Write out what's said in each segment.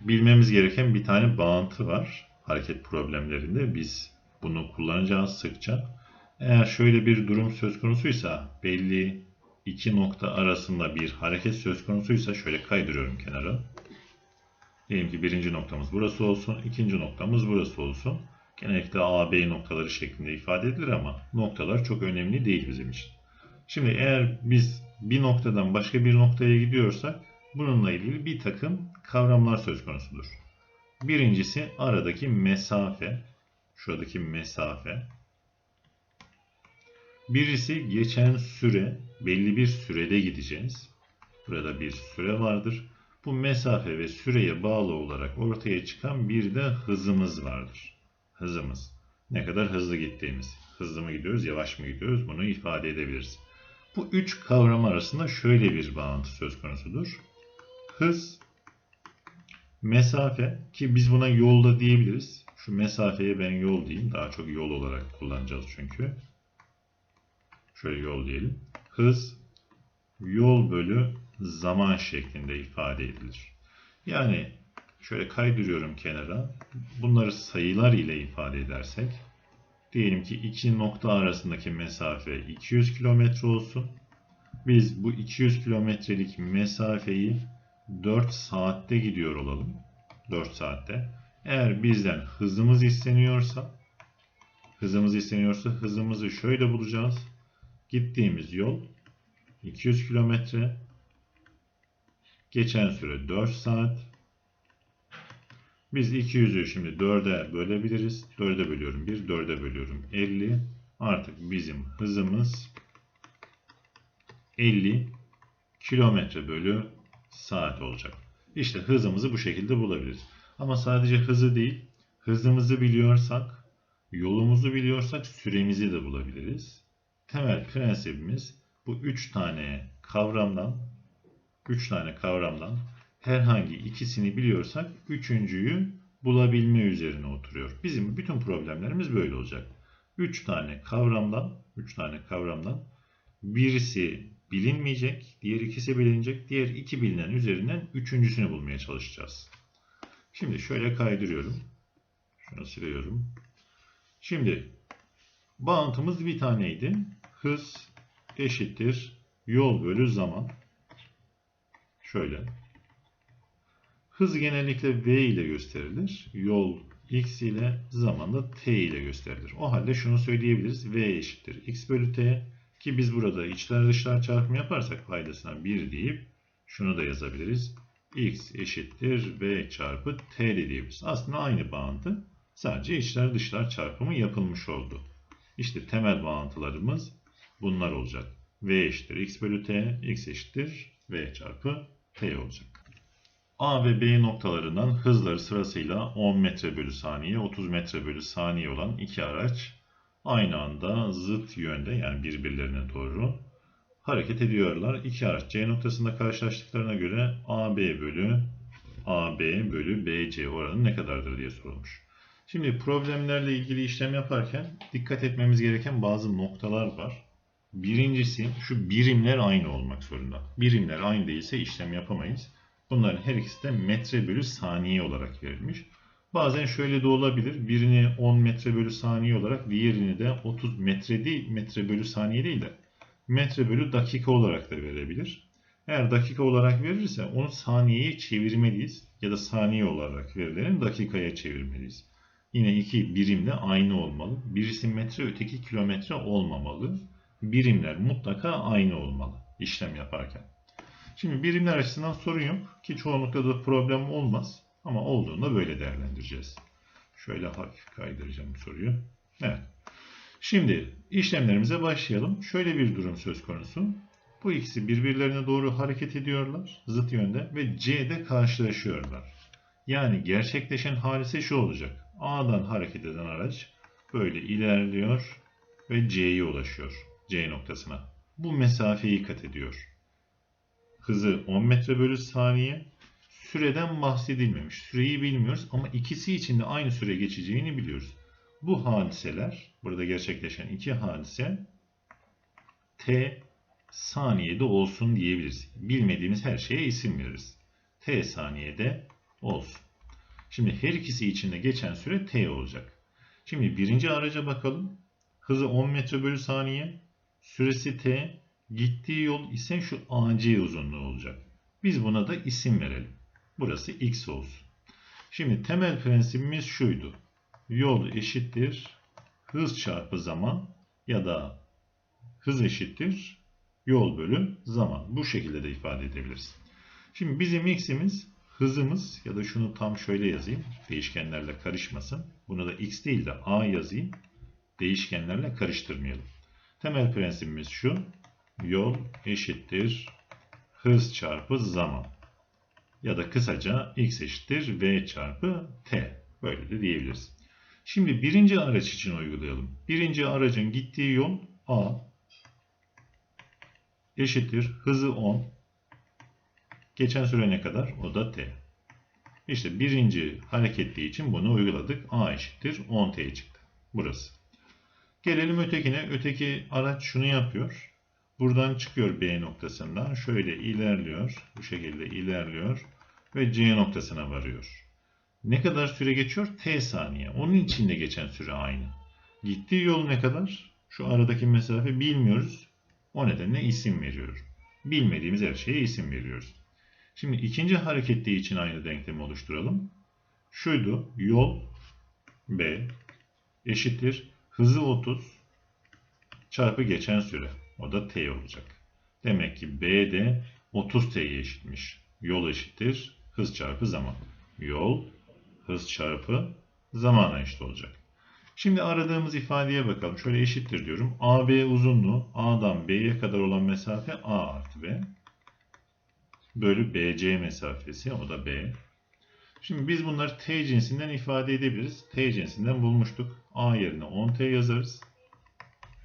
bilmemiz gereken bir tane bağıntı var hareket problemlerinde. Biz bunu kullanacağız sıkça. Eğer şöyle bir durum söz konusuysa belli iki nokta arasında bir hareket söz konusuysa şöyle kaydırıyorum kenara. Diyelim ki birinci noktamız burası olsun, ikinci noktamız burası olsun. Genellikle A, B noktaları şeklinde ifade edilir ama noktalar çok önemli değil bizim için. Şimdi eğer biz bir noktadan başka bir noktaya gidiyorsak bununla ilgili bir takım kavramlar söz konusudur. Birincisi aradaki mesafe. Şuradaki mesafe. Birisi geçen süre, belli bir sürede gideceğiz. Burada bir süre vardır. Bu mesafe ve süreye bağlı olarak ortaya çıkan bir de hızımız vardır. Hızımız. Ne kadar hızlı gittiğimiz. Hızlı mı gidiyoruz, yavaş mı gidiyoruz bunu ifade edebiliriz. Bu üç kavram arasında şöyle bir bağıntı söz konusudur. Hız, mesafe ki biz buna yolda diyebiliriz. Şu mesafeye ben yol diyeyim. Daha çok yol olarak kullanacağız çünkü. Şöyle yol diyelim. Hız, yol bölü zaman şeklinde ifade edilir. Yani şöyle kaydırıyorum kenara. Bunları sayılar ile ifade edersek diyelim ki iki nokta arasındaki mesafe 200 kilometre olsun. Biz bu 200 kilometrelik mesafeyi 4 saatte gidiyor olalım. 4 saatte. Eğer bizden hızımız isteniyorsa hızımız isteniyorsa hızımızı şöyle bulacağız. Gittiğimiz yol 200 kilometre. Geçen süre 4 saat. Biz 200'ü şimdi 4'e bölebiliriz. 4'e bölüyorum 1, 4'e bölüyorum 50. Artık bizim hızımız 50 kilometre bölü saat olacak. İşte hızımızı bu şekilde bulabiliriz. Ama sadece hızı değil, hızımızı biliyorsak, yolumuzu biliyorsak süremizi de bulabiliriz. Temel prensibimiz bu üç tane kavramdan, üç tane kavramdan herhangi ikisini biliyorsak üçüncüyü bulabilme üzerine oturuyor. Bizim bütün problemlerimiz böyle olacak. Üç tane kavramdan, üç tane kavramdan birisi bilinmeyecek, diğer ikisi bilinecek, diğer iki bilinen üzerinden üçüncüsünü bulmaya çalışacağız. Şimdi şöyle kaydırıyorum. Şunu siliyorum. Şimdi bağıntımız bir taneydi. Hız eşittir yol bölü zaman. Şöyle. Hız genellikle v ile gösterilir. Yol x ile, zaman da t ile gösterilir. O halde şunu söyleyebiliriz. v eşittir x bölü t. Ki biz burada içler dışlar çarpımı yaparsak paydasına 1 deyip şunu da yazabiliriz. x eşittir v çarpı t de diyebiliriz. Aslında aynı bağıntı. Sadece içler dışlar çarpımı yapılmış oldu. İşte temel bağıntılarımız bunlar olacak. v eşittir x bölü t, x eşittir v çarpı t olacak. A ve B noktalarından hızları sırasıyla 10 metre bölü saniye, 30 metre bölü saniye olan iki araç aynı anda zıt yönde yani birbirlerine doğru hareket ediyorlar. İki araç C noktasında karşılaştıklarına göre AB bölü AB bölü BC oranı ne kadardır diye sorulmuş. Şimdi problemlerle ilgili işlem yaparken dikkat etmemiz gereken bazı noktalar var. Birincisi şu birimler aynı olmak zorunda. Birimler aynı değilse işlem yapamayız. Bunların her ikisi de metre bölü saniye olarak verilmiş. Bazen şöyle de olabilir. Birini 10 metre bölü saniye olarak diğerini de 30 metre değil, metre bölü saniye değil de metre bölü dakika olarak da verebilir. Eğer dakika olarak verirse onu saniyeye çevirmeliyiz ya da saniye olarak verilenin dakikaya çevirmeliyiz. Yine iki birim de aynı olmalı. Birisi metre öteki kilometre olmamalı. Birimler mutlaka aynı olmalı işlem yaparken. Şimdi birimler açısından sorun yok ki çoğunlukla da problem olmaz. Ama olduğunda böyle değerlendireceğiz. Şöyle hafif kaydıracağım soruyu. Evet. Şimdi işlemlerimize başlayalım. Şöyle bir durum söz konusu. Bu ikisi birbirlerine doğru hareket ediyorlar zıt yönde ve C'de karşılaşıyorlar. Yani gerçekleşen hadise şu olacak. A'dan hareket eden araç böyle ilerliyor ve C'ye ulaşıyor. C noktasına. Bu mesafeyi kat ediyor. Hızı 10 metre bölü saniye. Süreden bahsedilmemiş. Süreyi bilmiyoruz ama ikisi için de aynı süre geçeceğini biliyoruz. Bu hadiseler, burada gerçekleşen iki hadise T saniyede olsun diyebiliriz. Bilmediğimiz her şeye isim veririz. T saniyede olsun. Şimdi her ikisi içinde geçen süre t olacak. Şimdi birinci araca bakalım. Hızı 10 metre bölü saniye. Süresi t. Gittiği yol ise şu AC uzunluğu olacak. Biz buna da isim verelim. Burası x olsun. Şimdi temel prensibimiz şuydu. Yol eşittir hız çarpı zaman ya da hız eşittir yol bölü zaman. Bu şekilde de ifade edebiliriz. Şimdi bizim x'imiz hızımız ya da şunu tam şöyle yazayım. Değişkenlerle karışmasın. Bunu da x değil de a yazayım. Değişkenlerle karıştırmayalım. Temel prensibimiz şu. Yol eşittir hız çarpı zaman. Ya da kısaca x eşittir v çarpı t. Böyle de diyebiliriz. Şimdi birinci araç için uygulayalım. Birinci aracın gittiği yol a eşittir hızı 10. Geçen süre ne kadar? O da t. İşte birinci hareketli için bunu uyguladık. a eşittir 10t çıktı. Burası. Gelelim ötekine. Öteki araç şunu yapıyor. Buradan çıkıyor B noktasından. Şöyle ilerliyor. Bu şekilde ilerliyor. Ve C noktasına varıyor. Ne kadar süre geçiyor? T saniye. Onun içinde geçen süre aynı. Gittiği yol ne kadar? Şu aradaki mesafe bilmiyoruz. O nedenle isim veriyoruz. Bilmediğimiz her şeye isim veriyoruz. Şimdi ikinci hareketli için aynı denklemi oluşturalım. Şuydu. Yol B eşittir. Hızı 30 çarpı geçen süre. O da t olacak. Demek ki B de 30 t'ye eşitmiş. Yol eşittir hız çarpı zaman. Yol hız çarpı zamana eşit olacak. Şimdi aradığımız ifadeye bakalım. Şöyle eşittir diyorum. AB uzunluğu A'dan B'ye kadar olan mesafe A artı B. Bölü BC mesafesi. O da B. Şimdi biz bunları T cinsinden ifade edebiliriz. T cinsinden bulmuştuk. A yerine 10T yazarız.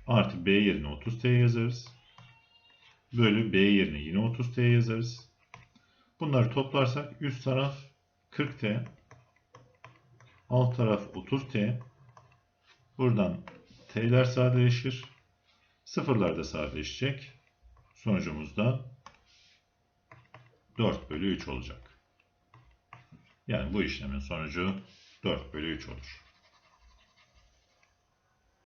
Artı B yerine 30T yazarız. Bölü B yerine yine 30T yazarız. Bunları toplarsak üst taraf 40T. Alt taraf 30T. Buradan T'ler sadeleşir. Sıfırlar da sadeleşecek. Sonucumuz da 4 bölü 3 olacak. Yani bu işlemin sonucu 4 bölü 3 olur.